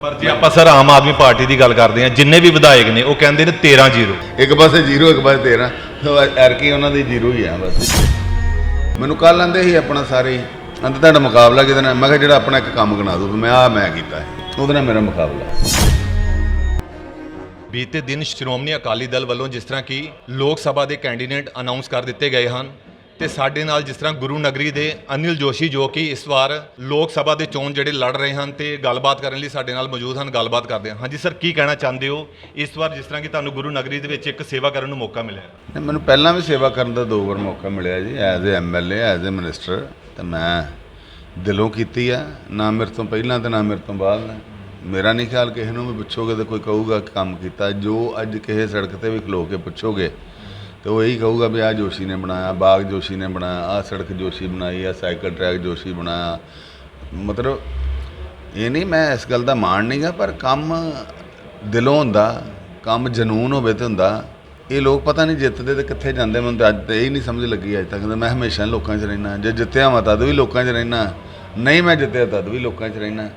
ਪਰ ਜੇ ਆਪਾਂ ਸਰ ਆਮ ਆਦਮੀ ਪਾਰਟੀ ਦੀ ਗੱਲ ਕਰਦੇ ਹਾਂ ਜਿੰਨੇ ਵੀ ਵਿਧਾਇਕ ਨੇ ਉਹ ਕਹਿੰਦੇ ਨੇ 13 ਜ਼ੀਰੋ। ਇੱਕ ਪਾਸੇ ਜ਼ੀਰੋ ਇੱਕ ਪਾਸੇ 13 ਐਰਕੀ ਉਹਨਾਂ ਦੀ ਜ਼ੀਰੋ ਹੀ ਆ ਬਸ। ਮੈਨੂੰ ਕੱਲ ਆਂਦੇ ਸੀ ਆਪਣਾ ਸਾਰੇ ਅੰਤ ਤੁਹਾਡਾ ਮੁਕਾਬਲਾ ਕਿਹਦੇ ਨਾਲ? ਮੈਂ ਕਿਹਾ ਜਿਹੜਾ ਆਪਣਾ ਇੱਕ ਕੰਮ ਗਣਾ ਦੋ ਮੈਂ ਆ ਮੈਂ ਕੀਤਾ ਉਹਦੇ ਨਾਲ ਮੇਰਾ ਮੁਕਾਬਲਾ ਬੀਤੇ ਦਿਨ ਸ਼੍ਰੋਮਣੀ ਅਕਾਲੀ ਦਲ ਵੱਲੋਂ ਜਿਸ ਤਰ੍ਹਾਂ ਕਿ ਲੋਕ ਸਭਾ ਦੇ ਕੈਂਡੀਡੇਟ ਅਨਾਉਂਸ ਕਰ ਦਿੱਤੇ ਗਏ ਹਨ ਤੇ ਸਾਡੇ ਨਾਲ ਜਿਸ ਤਰ੍ਹਾਂ ਗੁਰੂ ਨਗਰੀ ਦੇ ਅਨਿਲ ਜੋਸ਼ੀ ਜੋ ਕਿ ਇਸ ਵਾਰ ਲੋਕ ਸਭਾ ਦੇ ਚੋਣ ਜਿਹੜੇ ਲੜ ਰਹੇ ਹਨ ਤੇ ਗੱਲਬਾਤ ਕਰਨ ਲਈ ਸਾਡੇ ਨਾਲ ਮੌਜੂਦ ਹਨ ਗੱਲਬਾਤ ਕਰਦੇ ਹਾਂ। ਹਾਂਜੀ ਸਰ ਕੀ ਕਹਿਣਾ ਚਾਹੁੰਦੇ ਹੋ? ਇਸ ਵਾਰ ਜਿਸ ਤਰ੍ਹਾਂ ਕਿ ਤੁਹਾਨੂੰ ਗੁਰੂ ਨਗਰੀ ਦੇ ਵਿੱਚ ਇੱਕ ਸੇਵਾ ਕਰਨ ਨੂੰ ਮੌਕਾ ਮਿਲਿਆ। ਨਹੀਂ, ਮੈਨੂੰ ਪਹਿਲਾਂ ਵੀ ਸੇਵਾ ਕਰਨ ਦਾ ਦੋ ਵਾਰ ਮੌਕਾ ਮਿਲਿਆ ਜੀ as a MLA as a minister ਤੇ ਮੈਂ ਦਿਲੋਂ ਕੀਤੀ ਆ ਨਾ ਮੇਰੇ ਤੋਂ ਪਹਿਲਾਂ ਤੇ ਨਾ ਮੇਰੇ ਤੋਂ ਬਾਅਦ। ਮੇਰਾ ਨਹੀਂ ਖਿਆਲ ਕਿਸੇ ਨੂੰ ਵੀ ਪੁੱਛੋਗੇ ਤੇ ਕੋਈ ਕਹੂਗਾ ਕਿ ਕੰਮ ਕੀਤਾ। ਜੋ ਅੱਜ ਕਿਸੇ ਸੜਕ ਤੇ ਵੀ ਖਲੋ ਕੇ ਪੁੱਛੋਗੇ ਤੇ ਉਹ ਇਹੀ ਕਹੂਗਾ ਵੀ ਆਹ ਜੋਸ਼ੀ ਨੇ ਬਣਾਇਆ, ਬਾਗ ਜੋਸ਼ੀ ਨੇ ਬਣਾਇਆ, ਆਹ ਸੜਕ ਜੋਸ਼ੀ ਬਣਾਈ ਆ ਸਾਈਕਲ ਟਰੈਕ ਜੋਸ਼ੀ ਬਣਾਇਆ। ਮਤਲਬ ਇਹ ਨਹੀਂ, ਮੈਂ ਇਸ ਗੱਲ ਦਾ ਮਾਣ ਨਹੀਂਗਾ ਪਰ ਕੰਮ ਦਿਲੋਂ ਹੁੰਦਾ, ਕੰਮ ਜਨੂਨ ਹੋਵੇ ਤੇ ਹੁੰਦਾ। ਇਹ ਲੋਕ ਪਤਾ ਨਹੀਂ ਜਿੱਤਦੇ ਤੇ ਕਿੱਥੇ ਜਾਂਦੇ, ਮੈਨੂੰ ਤਾਂ ਅੱਜ ਤੇ ਇਹ ਨਹੀਂ ਸਮਝ ਲੱਗੀ ਅੱਜ ਤੱਕ ਤਾਂ ਮੈਂ ਹਮੇਸ਼ਾ ਲੋਕਾਂ 'ਚ ਰਹਿਣਾ ਜੇ ਜਿੱਤਿਆ ਮੈਂ ਤਦ ਵੀ ਲੋਕਾਂ 'ਚ ਰਹਿਣਾ ਨਹੀਂ ਮੈਂ ਜਿੱਤਿਆ ਤਦ ਵੀ ਲੋਕਾਂ 'ਚ ਰਹਿਣਾ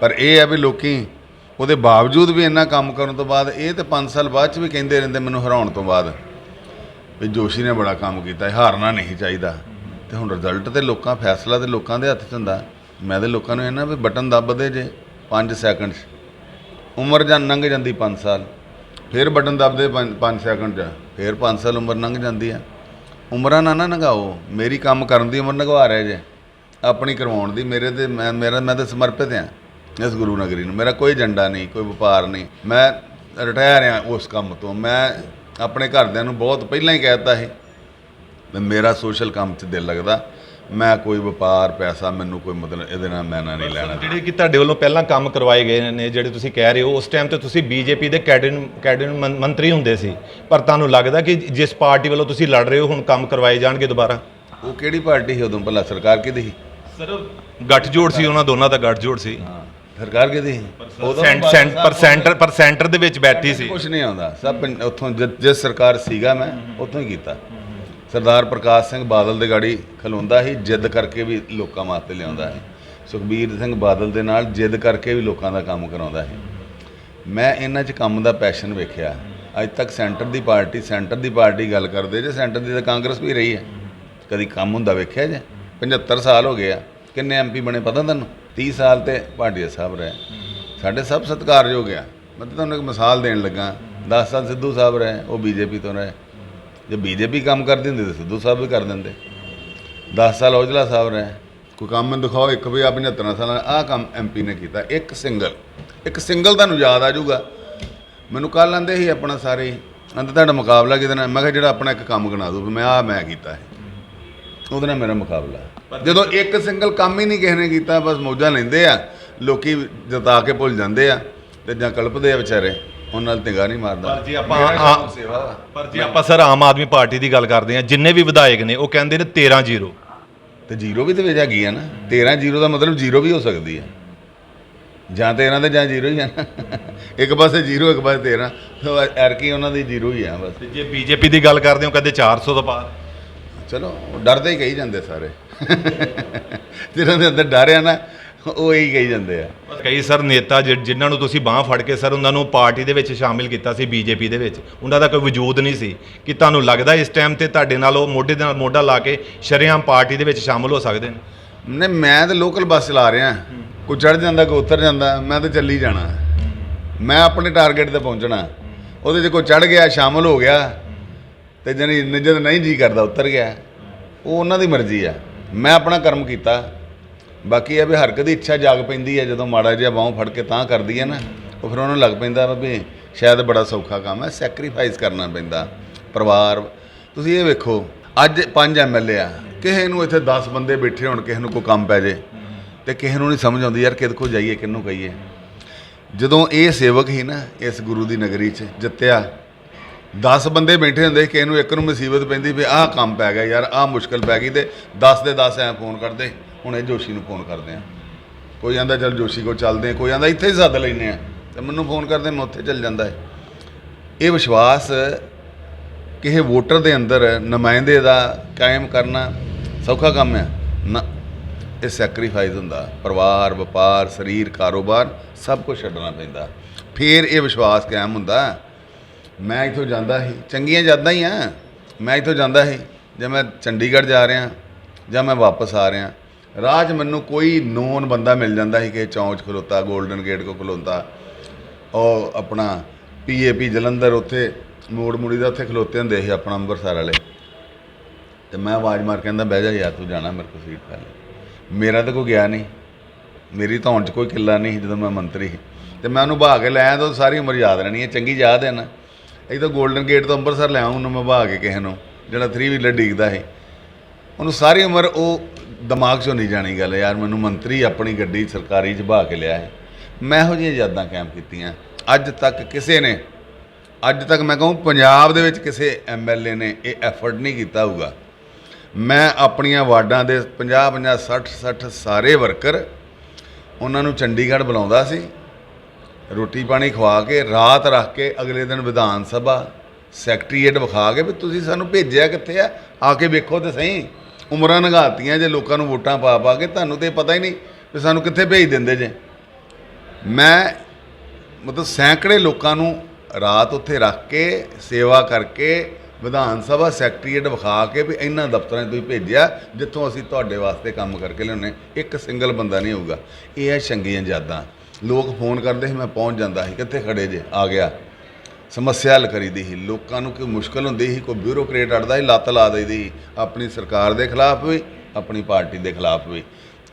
ਪਰ ਇਹ ਹੈ ਵੀ ਲੋਕੀ, ਉਹਦੇ ਬਾਵਜੂਦ ਵੀ ਇੰਨਾ ਕੰਮ ਕਰਨ ਤੋਂ ਬਾਅਦ, ਇਹ ਤੇ 5 ਸਾਲ ਬਾਅਦ 'ਚ ਵੀ ਕਹਿੰਦੇ ਰਹਿੰਦੇ, ਮੈਨੂੰ ਹਰਾਉਣ ਤੋਂ ਬਾਅਦ। ਵੀ ਜੋਸ਼ੀ ਨੇ ਬੜਾ ਕੰਮ ਕੀਤਾ ਹਾਰਨਾ ਨਹੀਂ ਚਾਹੀਦਾ। ਤੇ ਹੁਣ ਰਿਜ਼ਲਟ ਤੇ ਲੋਕਾਂ, ਫੈਸਲਾ ਤੇ ਲੋਕਾਂ ਦੇ ਹੱਥ 'ਚ ਹੁੰਦਾ। ਮੈਂ ਤੇ ਲੋਕਾਂ ਨੂੰ ਇਹਨਾਂ ਵੀ ਬਟਨ ਦੱਬਦੇ ਜੇ 5 ਸੈਕਿੰਡ 'ਚ ਉਮਰ ਜਾਂ ਲੰਘ ਜਾਂਦੀ 5 ਸਾਲ। ਫਿਰ ਬਟਨ ਦੱਬਦੇ 5 ਸੈਕਿੰਡ 'ਚ। ਫਿਰ 5 ਸਾਲ ਉਮਰ ਲੰਘ ਜਾਂਦੀ ਆ। ਉਮਰਾਂ ਨਾ ਨਾ ਲੰਘਾਓ ਮੇਰੀ ਕੰਮ ਕਰਨ ਦੀ ਉਮਰ ਲੰਘਵਾ ਰਿਹਾ ਜੇ। ਆਪਣੀ ਕਰਵਾਉਣ ਦੀ ਮੇਰੇ ਤੇ, ਮੈਂ, ਮੇਰਾ, ਮੈਂ ਤਾਂ ਸਮਰਪਿਤ ਆ ਇਸ ਗੁਰੂ ਨਗਰੀ ਨੂੰ। ਮੇਰਾ ਕੋਈ ਏਜੰਡਾ ਨਹੀਂ, ਕੋਈ ਵਪਾਰ ਨਹੀਂ। ਮੈਂ ਰਿਟਾਇਰ ਆ ਉਸ ਕੰਮ ਤੋਂ। ਮੈਂ ਆਪਣੇ ਘਰਦਿਆਂ ਨੂੰ ਬਹੁਤ ਪਹਿਲਾਂ ਹੀ ਕਹਿ ਦਿੱਤਾ ਸੀ ਵੀ ਮੇਰਾ ਸੋਸ਼ਲ ਕੰਮ 'ਚ ਦਿਲ ਲੱਗਦਾ ਮੈਂ ਕੋਈ ਵਪਾਰ ਪੈਸਾ ਮੈਨੂੰ ਕੋਈ ਮਤਲਬ ਇਹਦੇ ਨਾਲ ਮੈਂ ਨਾ ਨਹੀਂ ਲੈਣਾ। ਜਿਹੜੇ ਕਿ ਤੁਹਾਡੇ ਵੱਲੋਂ ਪਹਿਲਾਂ ਕੰਮ ਕਰਵਾਏ ਗਏ ਨੇ ਜਿਹੜੇ ਤੁਸੀਂ ਕਹਿ ਰਹੇ ਹੋ ਉਸ ਟਾਈਮ ਤੇ ਤੁਸੀਂ ਬੀਜੇਪੀ ਦੇ ਕੈਡਿਨ ਕੈਡਿਨ ਮੰ- ਮੰਤਰੀ ਹੁੰਦੇ ਸੀ। ਪਰ ਤੁਹਾਨੂੰ ਲੱਗਦਾ ਕਿ ਜਿਸ ਪਾਰਟੀ ਵੱਲੋਂ ਤੁਸੀਂ ਲੜ ਰਹੇ ਹੋ ਹੁਣ ਕੰਮ ਕਰਵਾਏ ਜਾਣਗੇ ਦੁਬਾਰਾ? ਉਹ ਕਿਹੜੀ ਪਾਰਟੀ ਸੀ ਉਦੋਂ ਭਲਾ ਸਰਕਾਰ ਕਿਹਦੀ ਸੀ? ਸਰ ਗੱਠਜੋੜ ਸੀ ਉਹਨਾਂ ਦੋਨਾਂ ਦਾ ਗੱਠਜੋੜ ਸੀ। ਸਰਕਾਰ ਕਿਹਦੀ ਸੀ ਸੈਂਟ ਸੈਂਟ ਪਰ ਸੈਂਟਰ ਪਰ ਸੈਂਟਰ ਦੇ ਵਿੱਚ ਬੈਠੀ ਸੀ। ਕੁਝ ਨਹੀਂ ਆਉਂਦਾ। ਸਭ ਉੱਥੋਂ ਜਿ- ਜਿਸ ਸਰਕਾਰ ਸੀਗਾ ਮੈਂ ਉੱਥੋਂ ਹੀ ਕੀਤਾ। ਸਰਦਾਰ ਪ੍ਰਕਾਸ਼ ਸਿੰਘ ਬਾਦਲ ਦੇ ਗਾੜੀ ਖਲੋਂਦਾ ਸੀ ਜਿੱਦ ਕਰਕੇ ਵੀ ਲੋਕਾਂ ਵਾਸਤੇ ਲਿਆਉਂਦਾ ਸੀ। ਸੁਖਬੀਰ ਸਿੰਘ ਬਾਦਲ ਦੇ ਨਾਲ ਜਿੱਦ ਕਰਕੇ ਵੀ ਲੋਕਾਂ ਦਾ ਕੰਮ ਕਰਾਉਂਦਾ ਸੀ। ਮੈਂ ਇਹਨਾਂ 'ਚ ਕੰਮ ਦਾ ਪੈਸ਼ਨ ਵੇਖਿਆ। ਅੱਜ ਤੱਕ ਸੈਂਟਰ ਦੀ ਪਾਰਟੀ ਸੈਂਟਰ ਦੀ ਪਾਰਟੀ ਗੱਲ ਕਰਦੇ ਜੇ ਸੈਂਟਰ ਦੀ ਤਾਂ ਕਾਂਗਰਸ ਵੀ ਰਹੀ ਹੈ। ਕਦੀ ਕੰਮ ਹੁੰਦਾ ਵੇਖਿਆ ਜੇ? 75 ਸਾਲ ਹੋ ਗਏ ਆ। ਕਿੰਨੇ ਐਮਪੀ ਬਣੇ ਪਤਾ ਤੁਹਾਨੂੰ 30 ਸਾਲ ਤੇ ਭਾਟੀਆ ਸਾਹਿਬ ਰਹੇ। ਸਾਡੇ ਸਭ ਸਤਿਕਾਰਯੋਗ ਆ। ਮੈਂ ਤਾਂ ਤੁਹਾਨੂੰ ਇੱਕ ਮਿਸਾਲ ਦੇਣ ਲੱਗਾ। 10 ਸਾਲ ਸਿੱਧੂ ਸਾਹਿਬ ਰਹੇ, ਉਹ ਬੀਜੇਪੀ ਤੋਂ ਰਹੇ। ਜੇ ਬੀਜੇਪੀ ਕੰਮ ਕਰਦੀ ਹੁੰਦੀ ਤਾਂ ਸਿੱਧੂ ਸਾਹਿਬ ਵੀ ਕਰ ਦਿੰਦੇ। 10 ਸਾਲ ਔਜਲਾ ਸਾਹਿਬ ਰਹੇ। ਕੋਈ ਕੰਮ ਮੈਨੂੰ ਦਿਖਾਓ, ਇੱਕ ਵੀ ਆ 75 ਸਾਲਾਂ, ਆਹ ਕੰਮ ਐਮਪੀ ਨੇ ਕੀਤਾ। ਇੱਕ ਸਿੰਗਲ ਇੱਕ ਸਿੰਗਲ ਤੁਹਾਨੂੰ ਯਾਦ ਆ ਜਾਊਗਾ। ਮੈਨੂੰ ਕੱਲ ਆਂਦੇ ਸੀ ਆਪਣਾ ਸਾਰੇ ਅੰਤ ਤੁਹਾਡਾ ਮੁਕਾਬਲਾ ਕਿਹਦੇ ਨਾਲ? ਮੈਂ ਕਿਹਾ ਜਿਹੜਾ ਆਪਣਾ ਇੱਕ ਕੰਮ ਗਣਾ ਦੋ ਮੈਂ ਆ ਮੈਂ ਕੀਤਾ ਹੈ। ਉਹਦੇ ਨਾਲ ਮੇਰਾ ਮੁਕਾਬਲਾ। ਜਦੋਂ ਇੱਕ ਸਿੰਗਲ ਕੰਮ ਹੀ ਨਹੀਂ ਕਿਸੇ ਨੇ ਕੀਤਾ ਬਸ ਮੌਜਾਂ ਲੈਂਦੇ ਆ ਲੋਕੀ ਜਤਾ ਕੇ ਭੁੱਲ ਜਾਂਦੇ ਆ ਤੇ ਜਾਂ ਕਲਪਦੇ ਆ ਵਿਚਾਰੇ ਉਹਨਾਂ ਨਾਲ ਨਿਗਾਹ ਨਹੀਂ ਮਾਰਦਾ। ਪਰ ਜੇ ਆਪਾਂ ਮੇਰਾ ਆ- ਸ਼ੌਕ ਸੇਵਾ। ਪਰ ਜੇ ਆਪਾਂ ਸਰ ਆਮ ਆਦਮੀ ਪਾਰਟੀ ਦੀ ਗੱਲ ਕਰਦੇ ਹਾਂ ਜਿੰਨੇ ਵੀ ਵਿਧਾਇਕ ਨੇ ਉਹ ਕਹਿੰਦੇ ਨੇ 13 ਜ਼ੀਰੋ। ਤੇ ਜ਼ੀਰੋ ਵੀ ਤੇ ਵਿੱਚ ਹੈਗੀ ਆ ਨਾ? 13 ਜ਼ੀਰੋ ਦਾ ਮਤਲਬ ਜ਼ੀਰੋ ਵੀ ਹੋ ਸਕਦੀ ਹੈ ਜਾਂ 13 ਤੇ ਜਾਂ ਜ਼ੀਰੋ ਹੀ ਆ। ਨਾ ਇੱਕ ਪਾਸੇ ਜ਼ੀਰੋ ਇੱਕ ਪਾਸੇ 13 ਸੋ ਐਰਕੀ ਉਹਨਾਂ ਦੀ ਜ਼ੀਰੋ ਹੀ ਆ ਬਸ। ਤੇ ਜੇ ਬੀਜੇਪੀ ਦੀ ਗੱਲ ਕਰਦੇ ਹੋ ਕਹਿੰਦੇ 400 ਤੋਂ ਪਾਰ। ਚਲੋ ਉਹ ਡਰਦੇ ਹੀ ਕਹੀ ਜਾਂਦੇ ਸਾਰੇ। ਜਿਹਨਾਂ ਦੇ ਅੰਦਰ ਡਰ ਆ ਨਾ ਉਹ ਇਹੀ ਕਹੀ ਜਾਂਦੇ ਆ। ਕਈ ਸਰ ਨੇਤਾ ਜਿ- ਜਿਨ੍ਹਾਂ ਨੂੰ ਤੁਸੀਂ ਬਾਹ ਫੜ ਕੇ ਸਰ ਉਹਨਾਂ ਨੂੰ ਪਾਰਟੀ ਦੇ ਵਿੱਚ ਸ਼ਾਮਿਲ ਕੀਤਾ ਸੀ ਬੀਜੇਪੀ ਦੇ ਵਿੱਚ। ਉਹਨਾਂ ਦਾ ਕੋਈ ਵਜੂਦ ਨਹੀਂ ਸੀ ਕਿ ਤੁਹਾਨੂੰ ਲੱਗਦਾ ਇਸ ਟਾਈਮ ਤੇ ਤੁਹਾਡੇ ਨਾਲ ਉਹ ਮੋਢੇ ਦੇ ਨਾਲ ਮੋਢਾ ਲਾ ਕੇ ਸ਼ਰੇਆਮ ਪਾਰਟੀ ਦੇ ਵਿੱਚ ਸ਼ਾਮਿਲ ਹੋ ਸਕਦੇ ਨੇ? ਨਹੀਂ ਮੈਂ ਤਾਂ ਲੋਕਲ ਬੱਸ ਚਲਾ ਰਿਹਾ। ਕੋਈ ਚੜ ਜਾਂਦਾ ਕੋਈ ਉਤਰ ਜਾਂਦਾ ਮੈਂ ਤਾਂ ਚੱਲੀ ਜਾਣਾ। ਮੈਂ ਆਪਣੇ ਟਾਰਗੇਟ ਤੇ ਪਹੁੰਚਣਾ। ਉਹਦੇ 'ਚ ਕੋਈ ਚੜ ਗਿਆ ਸ਼ਾਮਲ ਹੋ ਗਿਆ ਤੇ ਜਣੀ ਨਿਜਤ ਨਹੀਂ ਜੀ ਕਰਦਾ ਉਤਰ ਗਿਆ। ਉਹ ਉਹਨਾਂ ਦੀ ਮਰਜ਼ੀ ਆ। ਮੈਂ ਆਪਣਾ ਕਰਮ ਕੀਤਾ। ਬਾਕੀ ਇਹ ਵੀ ਹਰ ਇੱਕ ਦੀ ਇੱਛਾ ਜਾਗ ਪੈਂਦੀ ਹੈ, ਜਦੋਂ ਮਾੜਾ ਜਿਹਾ ਬਾਹੋਂ ਫੜ ਕੇ ਤਾਂ ਕਰਦੀ ਹੈ ਨਾ, ਉਹ ਫਿਰ ਉਹਨੂੰ ਲੱਗ ਪੈਂਦਾ ਵਾ ਵੀ ਸ਼ਾਇਦ ਬੜਾ ਸੌਖਾ ਕੰਮ ਹੈ ਸੈਕਰੀਫਾਈਸ ਕਰਨਾ ਪੈਂਦਾ। ਪਰਿਵਾਰ, ਤੁਸੀਂ ਇਹ ਵੇਖੋ, ਅੱਜ ਪੰਜ ਐਮਐਲਏ ਆ, ਕਿਸੇ ਨੂੰ ਇੱਥੇ 10 ਬੰਦੇ ਬੈਠੇ ਹੋਣ, ਕਿਸੇ ਨੂੰ ਕੋਈ ਕੰਮ ਪੈ ਜੇ, ਤੇ ਕਿਸੇ ਨੂੰ ਨਹੀਂ ਸਮਝ ਆਉਂਦੀ, ਯਾਰ ਕਿਹਦੇ ਕੋਲ ਜਾਈਏ, ਕਿਹਨੂੰ ਕਹੀਏ। ਜਦੋਂ ਇਹ ਸੇਵਕ ਹੀ ਨਾ, ਇਸ ਗੁਰੂ ਦੀ ਨਗਰੀ 'ਚ ਜਿੱਤਿਆ 10 ਬੰਦੇ ਬੈਠੇ ਹੁੰਦੇ ਕਿਸੇ ਨੂੰ ਇੱਕ ਨੂੰ ਮੁਸੀਬਤ ਪੈਂਦੀ ਵੀ ਆਹ ਕੰਮ ਪੈ ਗਿਆ ਯਾਰ, ਆਹ ਮੁਸ਼ਕਲ ਪੈ ਗਈ ਤੇ 10 ਦੇ 10 ਐ ਫੋਨ ਕਰਦੇ, ਹੁਣ ਇਹ ਜੋਸ਼ੀ ਨੂੰ ਫੋਨ ਕਰਦੇ ਆ। ਕੋਈ ਆਂਦਾ ਚੱਲ ਜੋਸ਼ੀ ਕੋ ਚੱਲਦੇ ਆ, ਕੋਈ ਆਂਦਾ ਇੱਥੇ ਹੀ ਸੱਦ ਲੈਨੇ ਆ। ਤੇ ਮੈਨੂੰ ਫੋਨ ਕਰਦੇ, ਮੈਂ ਉੱਥੇ ਚੱਲ ਜਾਂਦਾ ਹੈ ਇਹ ਵਿਸ਼ਵਾਸ ਕਿਸੇ ਵੋਟਰ ਦੇ ਅੰਦਰ ਨੁਮਾਇੰਦੇ ਦਾ ਕਾਇਮ ਕਰਨਾ ਸੌਖਾ ਕੰਮ ਹੈ ਨਾ, ਇਹ ਸੈਕਰੀਫਾਈਸ ਹੁੰਦਾ। ਪਰਿਵਾਰ, ਵਪਾਰ, ਸਰੀਰ, ਕਾਰੋਬਾਰ ਸਭ ਕੁਝ ਛੱਡਣਾ ਪੈਂਦਾ। ਫਿਰ ਇਹ ਵਿਸ਼ਵਾਸ ਕਾਇਮ ਹੁੰਦਾ। ਮੈਂ ਇੱਥੋਂ ਜਾਂਦਾ ਸੀ। ਚੰਗੀਆਂ ਯਾਦਾਂ ਹੀ ਆ। ਮੈਂ ਇੱਥੋਂ ਜਾਂਦਾ ਸੀ। ਜੇ ਮੈਂ ਚੰਡੀਗੜ੍ਹ ਜਾ ਰਿਹਾ, ਜਾਂ ਮੈਂ ਵਾਪਸ ਆ ਰਿਹਾ, ਰਾਹ 'ਚ ਮੈਨੂੰ ਕੋਈ ਨੋਨ ਬੰਦਾ ਮਿਲ ਜਾਂਦਾ ਸੀ ਕਿ ਚੌਂਚ ਖਲੋਤਾ 골ਡਨ ਗੇਟ ਕੋ ਖਲੋਤਾ। ਉਹ ਆਪਣਾ ਪੀਏਪੀ ਜਲੰਧਰ ਉੱਥੇ, ਮੋੜ ਮੁੜੀ ਦਾ ਉੱਥੇ ਖਲੋਤੇ ਹੁੰਦੇ ਸੀ ਆਪਣਾ ਅੰਮ੍ਰਿਤਸਰ ਵਾਲੇ। ਤੇ ਮੈਂ ਆਵਾਜ਼ ਮਾਰ ਕਹਿੰਦਾ, ਬਹਿ ਜਾ ਯਾਰ, ਤੂੰ ਜਾਣਾ ਮੇਰੇ ਕੋਲ ਸੀਟ ਪੈ ਮੇਰਾ ਤਾਂ ਕੋਈ ਗਿਆ ਨਹੀਂ। ਮੇਰੀ ਧੌਣ 'ਚ ਕੋਈ ਕਿੱਲਾ ਨਹੀਂ ਸੀ ਜਦੋਂ ਮੈਂ ਮੰਤਰੀ ਸੀ। ਤੇ ਮੈਂ ਉਹਨੂੰ ਬਹਾ ਕੇ ਲੈ ਆਇਆ, ਤਾਂ ਉਹ ਸਾਰੀ ਉਮਰ ਯਾਦ ਰਹਿਣੀ ਹੈ। ਚੰਗੀ ਯਾਦ ਹੈ ਨਾ। ਇਹ ਤਾਂ 골ਡਨ ਗੇਟ ਤੋਂ ਅੰਮ੍ਰਿਤਸਰ ਲੈ ਆਉਂ, ਉਹਨੂੰ ਮੈਂ ਬਹਾ ਕੇ ਕਿਸੇ ਨੂੰ, ਜਿਹੜਾ 3 ਵੀਲਰ ਡਿੱਗਦਾ ਸੀ। ਉਹਨੂੰ ਸਾਰੀ ਉਮਰ ਉਹ ਦਿਮਾਗ 'ਚੋਂ ਨਹੀਂ ਜਾਣੀ ਗੱਲ, ਯਾਰ ਮੈਨੂੰ ਮੰਤਰੀ ਆਪਣੀ ਗੱਡੀ ਸਰਕਾਰੀ 'ਚ ਬਹਾ ਕੇ ਲਿਆ ਹੈ। ਮੈਂ ਇਹੋ ਜਿਹੀਆਂ ਯਾਦਾਂ ਕਾਇਮ ਕੀਤੀਆਂ। ਅੱਜ ਤੱਕ ਕਿਸੇ ਨੇ, ਅੱਜ ਤੱਕ ਮੈਂ ਕਹੂੰ ਪੰਜਾਬ ਦੇ ਵਿੱਚ ਕਿਸੇ ਐਮਐਲਏ ਨੇ ਇਹ ਐਫਰਟ ਨਹੀਂ ਕੀਤਾ ਹੋਊਗਾ। ਮੈਂ ਆਪਣੀਆਂ ਵਾਰਡਾਂ ਦੇ 50 50 60 60 ਸਾਰੇ ਵਰਕਰ ਉਹਨਾਂ ਨੂੰ ਚੰਡੀਗੜ੍ਹ ਬੁਲਾਉਂਦਾ ਸੀ। ਰੋਟੀ ਪਾਣੀ ਖਵਾ ਕੇ, ਰਾਤ ਰੱਖ ਕੇ, ਅਗਲੇ ਦਿਨ ਵਿਧਾਨ ਸਭਾ, ਸੈਕਟਰੀਏਟ ਵਿਖਾ ਕੇ ਵੀ ਤੁਸੀਂ ਸਾਨੂੰ ਭੇਜਿਆ ਕਿੱਥੇ ਆ? ਆ ਕੇ ਵੇਖੋ ਤੇ ਸਹੀ। ਉਮਰਾਂ ਨਗਾਤੀਆਂ ਜੇ ਲੋਕਾਂ ਨੂੰ ਵੋਟਾਂ ਪਾ ਪਾ ਕੇ, ਤੁਹਾਨੂੰ ਤੇ ਪਤਾ ਹੀ ਨਹੀਂ ਵੀ ਸਾਨੂੰ ਕਿੱਥੇ ਭੇਜ ਦਿੰਦੇ ਜੇ। ਮੈਂ ਮਤਲਬ ਸੈਂਕੜੇ ਲੋਕਾਂ ਨੂੰ ਰਾਤ ਉੱਥੇ ਰੱਖ ਕੇ, ਸੇਵਾ ਕਰਕੇ, ਵਿਧਾਨ ਸਭਾ, ਸੈਕਟਰੀਏਟ ਵਿਖਾ ਕੇ ਵੀ ਇਹਨਾਂ ਦਫ਼ਤਰਾਂ 'ਚ ਤੁਸੀਂ ਭੇਜਿਆ, ਜਿੱਥੋਂ ਅਸੀਂ ਤੁਹਾਡੇ ਵਾਸਤੇ ਕੰਮ ਕਰਕੇ ਲਿਆਉਂਦੇ ਇੱਕ ਸਿੰਗਲ ਬੰਦਾ ਨਹੀਂ ਹੋਊਗਾ। ਇਹ ਹੈ ਚੰਗੀਆਂ ਯਾਦਾਂ। ਲੋਕ ਫੋਨ ਕਰਦੇ ਸੀ ਮੈਂ ਪਹੁੰਚ ਜਾਂਦਾ ਸੀ ਕਿੱਥੇ ਖੜੇ ਜੇ? ਆ ਗਿਆ। ਸਮੱਸਿਆ ਹੱਲ ਕਰੀਦੀ ਸੀ। ਲੋਕਾਂ ਨੂੰ ਕੋਈ ਮੁਸ਼ਕਲ ਹੁੰਦੀ ਸੀ ਕੋਈ ਬਿਊਰੋਕਰੇਟ ਅੜਦਾ ਸੀ ਲੱਤ ਲਾ ਦੇਈਦੀ ਸੀ। ਆਪਣੀ ਸਰਕਾਰ ਦੇ ਖਿਲਾਫ ਵੀ ਆਪਣੀ ਪਾਰਟੀ ਦੇ ਖਿਲਾਫ ਵੀ।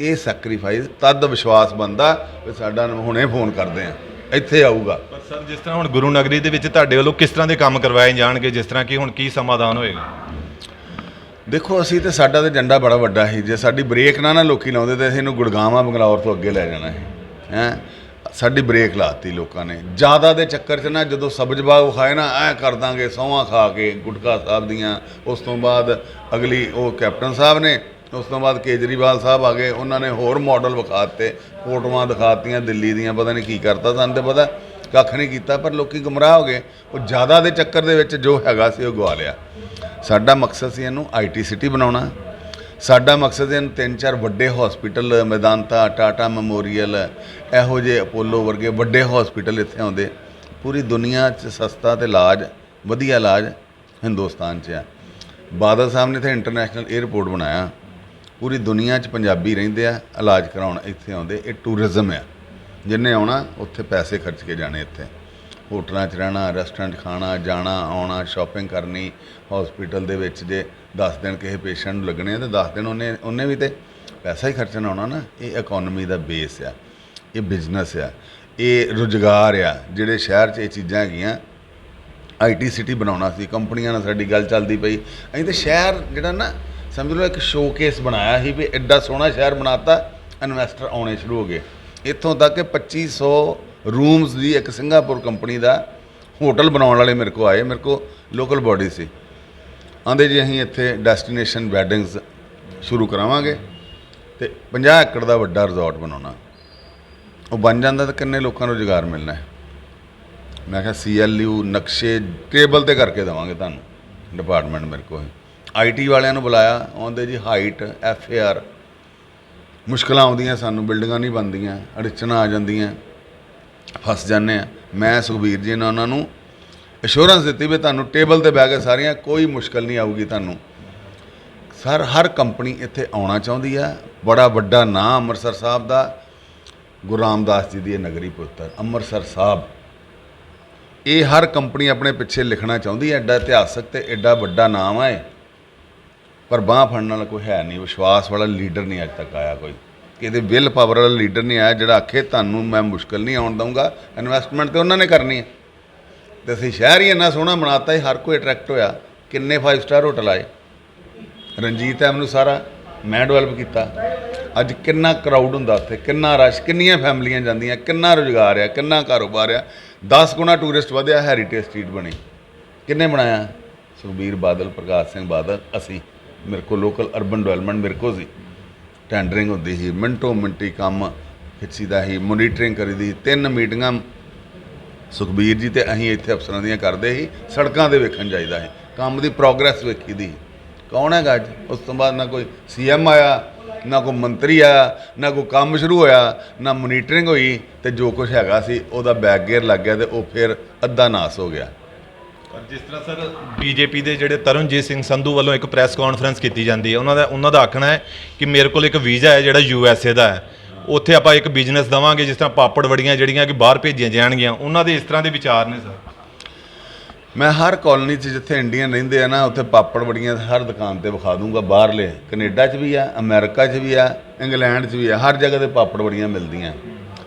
ਇਹ ਸੈਕਰੀਫਾਈਸ ਤਦ ਵਿਸ਼ਵਾਸ ਬੰਦਾ ਵੀ ਸਾਡਾ ਹੁਣੇ ਫੋਨ ਕਰਦੇ ਆ। ਇੱਥੇ ਆਊਗਾ। ਪਰ ਸਰ ਜਿਸ ਤਰ੍ਹਾਂ ਹੁਣ ਗੁਰੂ ਨਗਰੀ ਦੇ ਵਿੱਚ ਤੁਹਾਡੇ ਵੱਲੋਂ ਕਿਸ ਤਰ੍ਹਾਂ ਦੇ ਕੰਮ ਕਰਵਾਏ ਜਾਣਗੇ ਜਿਸ ਤਰ੍ਹਾਂ ਕਿ ਹੁਣ ਕੀ ਸਮਾਧਾਨ ਹੋਏਗਾ? ਦੇਖੋ ਅਸੀਂ ਤੇ ਸਾਡਾ ਤੇ ਏਜੰਡਾ ਬੜਾ ਵੱਡਾ ਸੀ। ਜੇ ਸਾਡੀ ਬ੍ਰੇਕ ਨਾ ਨਾ ਲੋਕੀ ਲਾਉਂਦੇ ਤੇ ਅਸੀਂ ਇਹਨੂੰ ਗੁੜਗਾਵਾਂ ਬੰਗਲੌਰ ਤੋਂ ਅੱਗੇ ਲੈ ਜਾਣਾ ਹੈ ਹੈ। ਸਾਡੀ ਬ੍ਰੇਕ ਲਾਤੀ ਲੋਕਾਂ ਨੇ। ਜ਼ਿਆਦਾ ਦੇ ਚੱਕਰ 'ਚ ਨਾ ਜਦੋਂ ਸਬਜ਼ ਬਾਗ ਵਿਖਾਏ ਨਾ, ਐ ਕਰ ਦਾਂਗੇ, ਸੌਹਾਂ ਖਾ ਕੇ ਗੁਟਕਾ ਸਾਹਿਬ ਦੀਆਂ। ਉਸ ਤੋਂ ਬਾਅਦ ਅਗਲੀ ਉਹ ਕੈਪਟਨ ਸਾਹਿਬ ਨੇ, ਉਸ ਤੋਂ ਬਾਅਦ ਕੇਜਰੀਵਾਲ ਸਾਹਿਬ ਆ ਗਏ। ਉਹਨਾਂ ਨੇ ਹੋਰ ਮਾਡਲ ਦਿੱਤੇ, ਫੋਟੋਆਂ ਦਿਖਾਤੀਆਂ ਦਿੱਲੀ ਦੀਆਂ, ਪਤਾ ਨਹੀਂ ਕੀ ਕਰਤਾ। ਸਾਨੂੰ ਤੇ ਪਤਾ, ਕੱਖ ਨਹੀਂ ਕੀਤਾ, ਪਰ ਲੋਕੀ ਗੁੰਮਰਾਹ ਹੋ ਗਏ। ਉਹ ਜ਼ਿਆਦਾ ਦੇ ਚੱਕਰ ਦੇ ਵਿੱਚ ਜੋ ਹੈਗਾ ਸੀ ਉਹ ਗਵਾ ਲਿਆ। ਸਾਡਾ ਮਕਸਦ ਸੀ ਇਹਨੂੰ ਆਈਟੀ ਸਿਟੀ ਬਣਾਉਣਾ। ਸਾਡਾ ਮਕਸਦ ਹੈ ਇਹਨੂੰ ਤਿੰਨ ਚਾਰ ਵੱਡੇ ਹਸਪੀਟਲ ਮੈਦਾਨਤਾ ਟਾਟਾ ਮੈਮੋਰੀਅਲ, ਇਹੋ ਜਿਹੇ ਅਪੋਲੋ ਵਰਗੇ ਵੱਡੇ ਹਸਪੀਟਲ ਇੱਥੇ ਆਉਂਦੇ। ਪੂਰੀ ਦੁਨੀਆ 'ਚ ਸਸਤਾ ਤੇ ਇਲਾਜ ਵਧੀਆ ਇਲਾਜ ਹਿੰਦੁਸਤਾਨ 'ਚ ਆ। ਬਾਦਲ ਸਾਹਿਬ ਨੇ ਇੱਥੇ ਇੰਟਰਨੈਸ਼ਨਲ 에ਅਰਪੋਰਟ ਬਣਾਇਆ। ਪੂਰੀ ਦੁਨੀਆ 'ਚ ਪੰਜਾਬੀ ਰਹਿੰਦੇ ਆ, ਇਲਾਜ ਕਰਾਉਣ ਇੱਥੇ ਆਉਂਦੇ। ਇਹ ਟੂਰਿਜ਼ਮ ਆ। ਜਿੰਨੇ ਆਉਣਾ, ਉੱਥੇ ਪੈਸੇ ਖਰਚ ਕੇ ਜਾਣੇ ਇੱਥੇ। ਹੋਟਲਾਂ 'ਚ ਰਹਿਣਾ ਰੈਸਟੋਰੈਂਟ ਖਾਣਾ, ਜਾਣਾ, ਆਉਣਾ ਸ਼ਾਪਿੰਗ ਕਰਨੀ ਹਸਪੀਟਲ ਦੇ ਵਿੱਚ ਜੇ 10 ਦਿਨ ਕਿਸੇ ਪੇਸ਼ੈਂਟ ਨੂੰ ਲੱਗਣੇ ਆ ਤੇ 10 ਦਿਨ ਉਹਨੇ ਉਹਨੇ ਵੀ ਤੇ ਪੈਸਾ ਹੀ ਖਰਚਣਾ ਆਉਣਾ ਨਾ। ਇਹ ਇਕਨੋਮੀ ਦਾ ਬੇਸ ਆ, ਇਹ ਬਿਜ਼ਨਸ ਆ, ਇਹ ਰੁਜ਼ਗਾਰ ਆ। ਜਿਹੜੇ ਸ਼ਹਿਰ 'ਚ ਇਹ ਚੀਜ਼ਾਂ ਹੈਗੀਆਂ ਆਈਟੀ ਸਿਟੀ ਬਣਾਉਣਾ ਸੀ, ਕੰਪਨੀਆਂ ਨਾਲ ਸਾਡੀ ਗੱਲ ਚੱਲਦੀ ਪਈ। ਅਸੀਂ ਤੇ ਸ਼ਹਿਰ ਜਿਹੜਾ ਨਾ, ਸਮਝ ਲਓ ਇੱਕ ਸ਼ੋਕੇਸ ਬਣਾਇਆ ਸੀ ਵੀ ਐਡਾ ਸੋਹਣਾ ਸ਼ਹਿਰ ਬਣਾਤਾ ਇਨਵੈਸਟਰ ਆਉਣੇ ਸ਼ੁਰੂ ਹੋ ਗਏ। ਇੱਥੋਂ ਤੱਕ ਕਿ 2500 ਰੂਮਸ ਦੀ ਇੱਕ ਸਿੰਗਾਪੁਰ ਕੰਪਨੀ ਦਾ ਹੋਟਲ ਬਣਾਉਣ ਵਾਲੇ ਮੇਰੇ ਕੋ ਆਏ, ਮੇਰੇ ਕੋ ਲੋਕਲ ਬਾਡੀ ਸੀ। ਆਂਦੇ ਜੀ, ਅਸੀਂ ਇੱਥੇ ਡੈਸਟੀਨੇਸ਼ਨ ਵੈਡਿੰਗਸ ਸ਼ੁਰੂ ਕਰਾਵਾਂਗੇ ਤੇ 50 ਏਕੜ ਦਾ ਵੱਡਾ ਰਿਜ਼ੋਰਟ ਬਣਾਉਣਾ। ਉਹ ਬਣ ਜਾਂਦਾ ਤਾਂ ਕਿੰਨੇ ਲੋਕਾਂ ਨੂੰ ਰੁਜ਼ਗਾਰ ਮਿਲਣਾ ਹੈ। ਮੈਂ ਕਿਹਾ ਸੀਐਲਯੂ ਨਕਸ਼ੇ ਟੇਬਲ ਤੇ ਕਰਕੇ ਦੇਵਾਂਗੇ ਤੁਹਾਨੂੰ ਡਿਪਾਰਟਮੈਂਟ ਮੇਰੇ ਕੋਲ। ਆਈਟੀ ਵਾਲਿਆਂ ਨੂੰ ਬੁਲਾਇਆ ਆਉਂਦੇ ਜੀ ਹਾਈਟ ਐਫਏਆਰ ਮੁਸ਼ਕਲਾਂ ਆਉਂਦੀਆਂ ਸਾਨੂੰ ਬਿਲਡਿੰਗਾਂ ਨਹੀਂ ਬਣਦੀਆਂ ਅੜਚਨਾਂ ਆ ਜਾਂਦੀਆਂ। ਫਸ ਜਾਂਦੇ ਆ। ਮੈਂ ਸੁਖਬੀਰ ਜੀ ਨੇ ਉਹਨਾਂ ਨੂੰ ਅਸ਼ੋਰੈਂਸ ਦਿੱਤੀ ਵੀ ਤੁਹਾਨੂੰ ਟੇਬਲ ਤੇ ਬਹਿ ਕੇ ਸਾਰੀਆਂ ਕੋਈ ਮੁਸ਼ਕਲ ਨਹੀਂ ਆਊਗੀ ਤੁਹਾਨੂੰ। ਸਰ, ਹਰ ਕੰਪਨੀ ਇੱਥੇ ਆਉਣਾ ਚਾਹੁੰਦੀ ਆ। ਬੜਾ ਵੱਡਾ ਨਾਂ ਅੰਮ੍ਰਿਤਸਰ ਸਾਹਿਬ ਦਾ। ਗੁਰੂ ਰਾਮਦਾਸ ਜੀ ਦੀ ਇਹ ਨਗਰੀ ਪੁੱਤਰ, ਅੰਮ੍ਰਿਤਸਰ ਸਾਹਿਬ। ਇਹ ਹਰ ਕੰਪਨੀ ਆਪਣੇ ਪਿੱਛੇ ਲਿਖਣਾ ਚਾਹੁੰਦੀ ਹੈ ਐਡਾ ਇਤਿਹਾਸਕ ਤੇ ਐਡਾ ਵੱਡਾ ਨਾਮ ਹੈ ਇਹ। ਪਰ ਬਾਹ ਫੜਨ ਵਾਲਾ ਕੋਈ ਹੈ ਨਹੀਂ। ਵਿਸ਼ਵਾਸ ਵਾਲਾ ਲੀਡਰ ਨਹੀਂ ਅੱਜ ਤੱਕ ਆਇਆ ਕੋਈ। ਕਿਤੇ ਵਿਲ ਪਾਵਰ ਵਾਲਾ ਲੀਡਰ ਨਹੀਂ ਆਇਆ ਜਿਹੜਾ ਆਖੇ ਤੁਹਾਨੂੰ ਮੈਂ ਮੁਸ਼ਕਲ ਨਹੀਂ ਆਉਣ ਦਊਂਗਾ ਇਨਵੈਸਟਮੈਂਟ ਤੇ ਉਹਨਾਂ ਨੇ ਕਰਨੀ ਹੈ। ਤੇ ਅਸੀਂ ਸ਼ਹਿਰ ਹੀ ਇੰਨਾ ਸੋਹਣਾ ਬਣਾਤਾ ਹੀ, ਹਰ ਕੋਈ ਅਟਰੈਕਟ ਹੋਇਆ, ਕਿੰਨੇ 5 ਸਟਾਰ ਹੋਟਲ ਆਏ। ਰਣਜੀਤ ਐਮ ਨੂੰ ਸਾਰਾ, ਮੈਂ ਡਿਵੈਲਪ ਕੀਤਾ। ਅੱਜ ਕਿੰਨਾ ਕਰਾਊਡ ਹੁੰਦਾ ਉੱਥੇ, ਕਿੰਨਾ ਰਸ਼ ਕਿੰਨੀਆਂ ਫੈਮਲੀਆਂ ਜਾਂਦੀਆਂ, ਕਿੰਨਾ ਰੁਜ਼ਗਾਰ ਆ, ਕਿੰਨਾ ਕਾਰੋਬਾਰ ਆ। 10 ਗੁਣਾ ਟੂਰਿਸਟ ਵਧਿਆ ਹੈਰੀਟੇਜ ਸਟਰੀਟ ਬਣੀ। ਕਿੰਨੇ ਬਣਾਇਆ? ਸੁਖਬੀਰ ਬਾਦਲ, ਪ੍ਰਕਾਸ਼ ਸਿੰਘ ਬਾਦਲ, ਅਸੀਂ, ਮੇਰੇ ਕੋਲ ਲੋਕਲ ਅਰਬਨ ਡਿਵੈਲਪਮੈਂਟ ਮੇਰੇ ਕੋਲ ਸੀ। ਟੈਂਡਰਿੰਗ ਹੁੰਦੀ ਸੀ, ਮਿੰਟੋ ਮਿੰਟੀ ਕੰਮ ਖਿੱਚੀਦਾ ਸੀ ਮੋਨੀਟਰਿੰਗ ਕਰੀਦੀ ਸੀ। ਤਿੰਨ ਮੀਟਿੰਗਾਂ ਸੁਖਬੀਰ ਜੀ ਤੇ ਅਸੀਂ ਇੱਥੇ ਅਫਸਰਾਂ ਦੀਆਂ ਕਰਦੇ ਸੀ, ਸੜਕਾਂ ਦੇ ਵੇਖਣ ਜਾਈਦਾ ਸੀ, ਕੰਮ ਦੀ ਪ੍ਰੋਗਰੈਸ ਵੇਖੀ ਦੀ ਕੌਣ ਹੈਗਾ ਅੱਜ ਉਸ ਤੋਂ ਬਾਅਦ ਨਾ ਕੋਈ ਸੀਐਮ ਆਇਆ, ਨਾ ਕੋਈ ਮੰਤਰੀ ਆਇਆ, ਨਾ ਕੋਈ ਕੰਮ ਸ਼ੁਰੂ ਹੋਇਆ, ਨਾ ਮੋਨੀਟਰਿੰਗ ਹੋਈ ਤੇ ਜੋ ਕੁਝ ਹੈਗਾ ਸੀ, ਉਹਦਾ ਬੈਕ ਗੇਅਰ ਲੱਗ ਗਿਆ ਤੇ ਉਹ ਫਿਰ ਅੱਧਾ ਨਾਸ ਹੋ ਗਿਆ ਜਿਸ ਤਰ੍ਹਾਂ ਸਰ ਬੀਜੇਪੀ ਦੇ ਜਿਹੜੇ ਤਰਨਜੀਤ ਸਿੰਘ ਸੰਧੂ ਵੱਲੋਂ ਇੱਕ ਪ੍ਰੈਸ ਕਾਨਫਰੰਸ ਕੀਤੀ ਜਾਂਦੀ ਹੈ, ਉਹਨਾਂ ਦਾ ਉਹਨਾਂ ਦਾ ਆਖਣਾ ਹੈ ਕਿ ਮੇਰੇ ਕੋਲ ਇੱਕ ਵੀਜ਼ਾ ਹੈ ਜਿਹੜਾ ਯੂ ਐਸ ਏ ਦਾ ਹੈ। ਉੱਥੇ ਆਪਾਂ ਇੱਕ ਬਿਜ਼ਨਸ ਦਵਾਂਗੇ, ਜਿਸ ਤਰ੍ਹਾਂ ਪਾਪੜ ਵੜੀਆਂ ਜਿਹੜੀਆਂ ਕਿ ਬਾਹਰ ਭੇਜੀਆਂ ਜਾਣਗੀਆਂ। ਉਹਨਾਂ ਦੇ ਇਸ ਤਰ੍ਹਾਂ ਦੇ ਵਿਚਾਰ ਨੇ ਸਰ। ਮੈਂ ਹਰ ਕਾਲਨੀ 'ਚ ਜਿੱਥੇ ਇੰਡੀਅਨ ਰਹਿੰਦੇ ਆ ਨਾ, ਉੱਥੇ ਪਾਪੜ ਵੜੀਆਂ ਹਰ ਦੁਕਾਨ ਤੇ ਵਿਖਾ ਦੂੰਗਾ, ਬਾਹਰਲੇ। ਕੈਨੇਡਾ 'ਚ ਵੀ ਆ, ਅਮਰੀਕਾ 'ਚ ਵੀ ਆ, ਇੰਗਲੈਂਡ 'ਚ ਵੀ ਆ, ਹਰ ਜਗ੍ਹਾ ਤੇ ਪਾਪੜ ਬੜੀਆਂ ਮਿਲਦੀਆਂ।